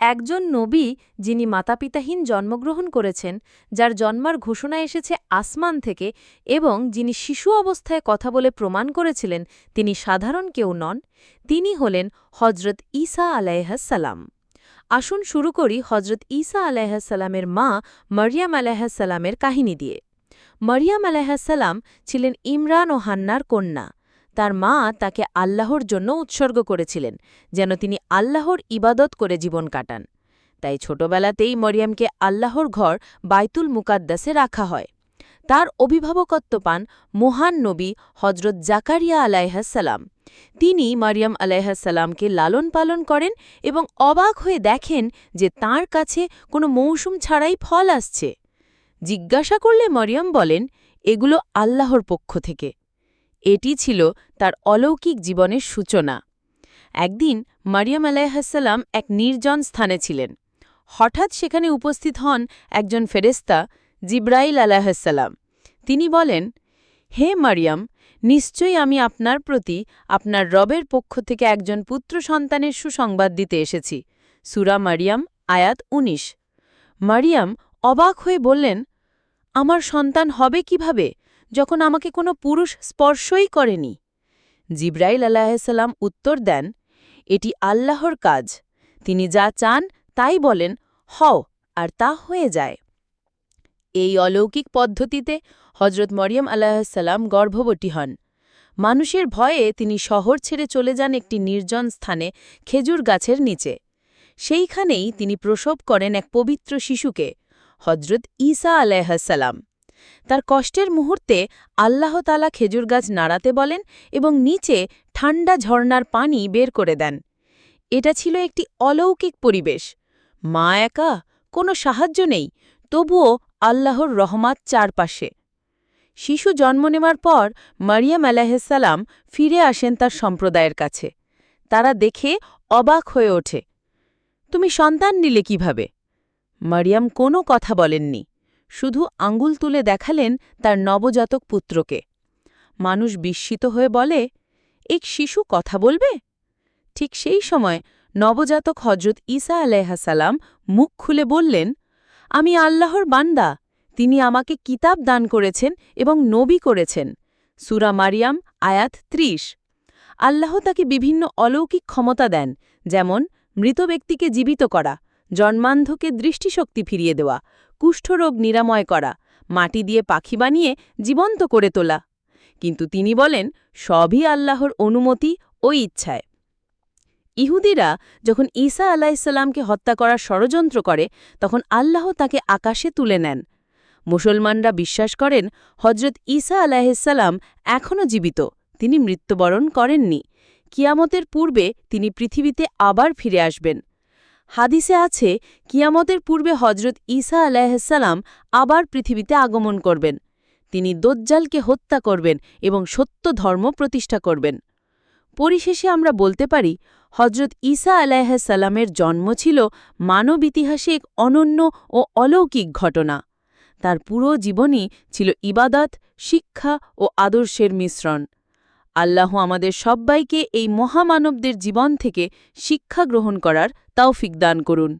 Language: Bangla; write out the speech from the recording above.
একজন নবী যিনি মাতাপিতাহীন জন্মগ্রহণ করেছেন, যার জন্মার ঘোষণা এসেছে আসমান থেকে এবং যিনি শিশু অবস্থায় কথা বলে প্রমাণ করেছিলেন, তিনি সাধারণ কেউ নন, তিনি হলেন হজরত ঈসা আলাইহাসাল্লাম আসুন শুরু করি হজরত ঈসা আলাইহাসাল্লামের মা মরিয়াম আলাইহাসাল্লামের কাহিনী দিয়ে। মরিয়াম আলাইহাসাল্লাম ছিলেন ইমরান ও হান্নার কন্যা। তার মা তাকে আল্লাহর জন্য উৎসর্গ করেছিলেন, যেন তিনি আল্লাহর ইবাদত করে জীবন কাটান। তাই ছোটবেলাতেই মরিয়ামকে আল্লাহর ঘর বাইতুল মুকাদ্দাসে রাখা হয়। তার অভিভাবকত্ব পান মহান নবী হজরত জাকারিয়া আলাইহাসাল্লাম তিনি মারিয়াম আলাইহাসাল্লামকে লালন পালন করেন এবং অবাক হয়ে দেখেন যে তার কাছে কোনো মৌসুম ছাড়াই ফল আসছে। জিজ্ঞাসা করলে মরিয়ম বলেন, এগুলো আল্লাহর পক্ষ থেকে। এটি ছিল তার অলৌকিক জীবনের সূচনা। একদিন মারিয়াম আলাইহাসাল্লাম এক নির্জন স্থানে ছিলেন। হঠাৎ সেখানে উপস্থিত হন একজন ফেরেস্তা জিব্রাইল আলাহাসাল্লাম তিনি বলেন, হে মারিয়াম, নিশ্চয়ই আমি আপনার প্রতি আপনার রবের পক্ষ থেকে একজন পুত্র সন্তানের সুসংবাদ দিতে এসেছি। সুরা মারিয়াম, আয়াত ১৯ মারিয়াম অবাক হয়ে বললেন, আমার সন্তান হবে কীভাবে? যখন আমাকে কোনো পুরুষ স্পর্শই করেনি। জিব্রাইল আলাহিসাল্লাম উত্তর দেন, এটি আল্লাহর কাজ। তিনি যা চান তাই বলেন, হও, আর তা হয়ে যায়। এই অলৌকিক পদ্ধতিতে হজরত মরিয়ম আলাহিসাল্লাম গর্ভবতী হন। মানুষের ভয়ে তিনি শহর ছেড়ে চলে যান একটি নির্জন স্থানে, খেজুর গাছের নিচে। সেইখানেই তিনি প্রসব করেন এক পবিত্র শিশুকে হজরত ঈসা আলাইহাসাল্লাম তার কষ্টের মুহূর্তে আল্লাহ তালা খেজুর গাছ নাড়াতে বলেন এবং নিচে ঠান্ডা ঝর্নার পানি বের করে দেন। এটা ছিল একটি অলৌকিক পরিবেশ। মা একা, কোনো সাহায্য নেই, তবুও আল্লাহর রহমাত চারপাশে। শিশু জন্ম নেওয়ার পর মারিয়াম আলাহিসাল্লাম ফিরে আসেন তার সম্প্রদায়ের কাছে। তারা দেখে অবাক হয়ে ওঠে। তুমি সন্তান নিলে কীভাবে? মারিয়াম কোনো কথা বলেননি। শুধু আঙ্গুল তুলে দেখালেন তার নবজাতক পুত্রকে। মানুষ বিস্মিত হয়ে বলে, এক শিশু কথা বলবে? ঠিক সেই সময় নবজাতক হজরত ঈসা আলাইহাসাল্লাম মুখ খুলে বললেন, আমি আল্লাহর বান্দা, তিনি আমাকে কিতাব দান করেছেন এবং নবী করেছেন। সুরা মারিয়াম, আয়াত ত্রিশ। আল্লাহ তাকে বিভিন্ন অলৌকিক ক্ষমতা দেন, যেমন মৃত ব্যক্তিকে জীবিত করা, জন্মান্ধকে দৃষ্টিশক্তি ফিরিয়ে দেওয়া কুষ্ঠরোগ নিরাময় করা, মাটি দিয়ে পাখি বানিয়ে জীবন্ত করে তোলা। কিন্তু তিনি বলেন, সবই আল্লাহর অনুমতি ও ইচ্ছায়। ইহুদিরা যখন ঈসা আলাহিসাল্লামকে হত্যা করার ষড়যন্ত্র করে, তখন আল্লাহ তাকে আকাশে তুলে নেন। মুসলমানরা বিশ্বাস করেন হজরত ঈসা আলাহিসাল্লাম এখনও জীবিত, তিনি মৃত্যুবরণ করেননি। কিয়ামতের পূর্বে তিনি পৃথিবীতে আবার ফিরে আসবেন। হাদিসে আছে, কিয়ামতের পূর্বে হজরত ঈসা আলাইসাল্লাম আবার পৃথিবীতে আগমন করবেন। তিনি দজ্জালকে হত্যা করবেন এবং সত্য ধর্ম প্রতিষ্ঠা করবেন। পরিশেষে আমরা বলতে পারি হজরত ঈসা আলাইহাসাল্লামের জন্ম ছিল মানব ইতিহাসে এক অনন্য ও অলৌকিক ঘটনা। তার পুরো জীবনই ছিল ইবাদত, শিক্ষা ও আদর্শের মিশ্রণ। আল্লাহ আমাদের সব্বাইকে এই মহামানবদের জীবন থেকে শিক্ষা গ্রহণ করার তাওফিক দান করুন।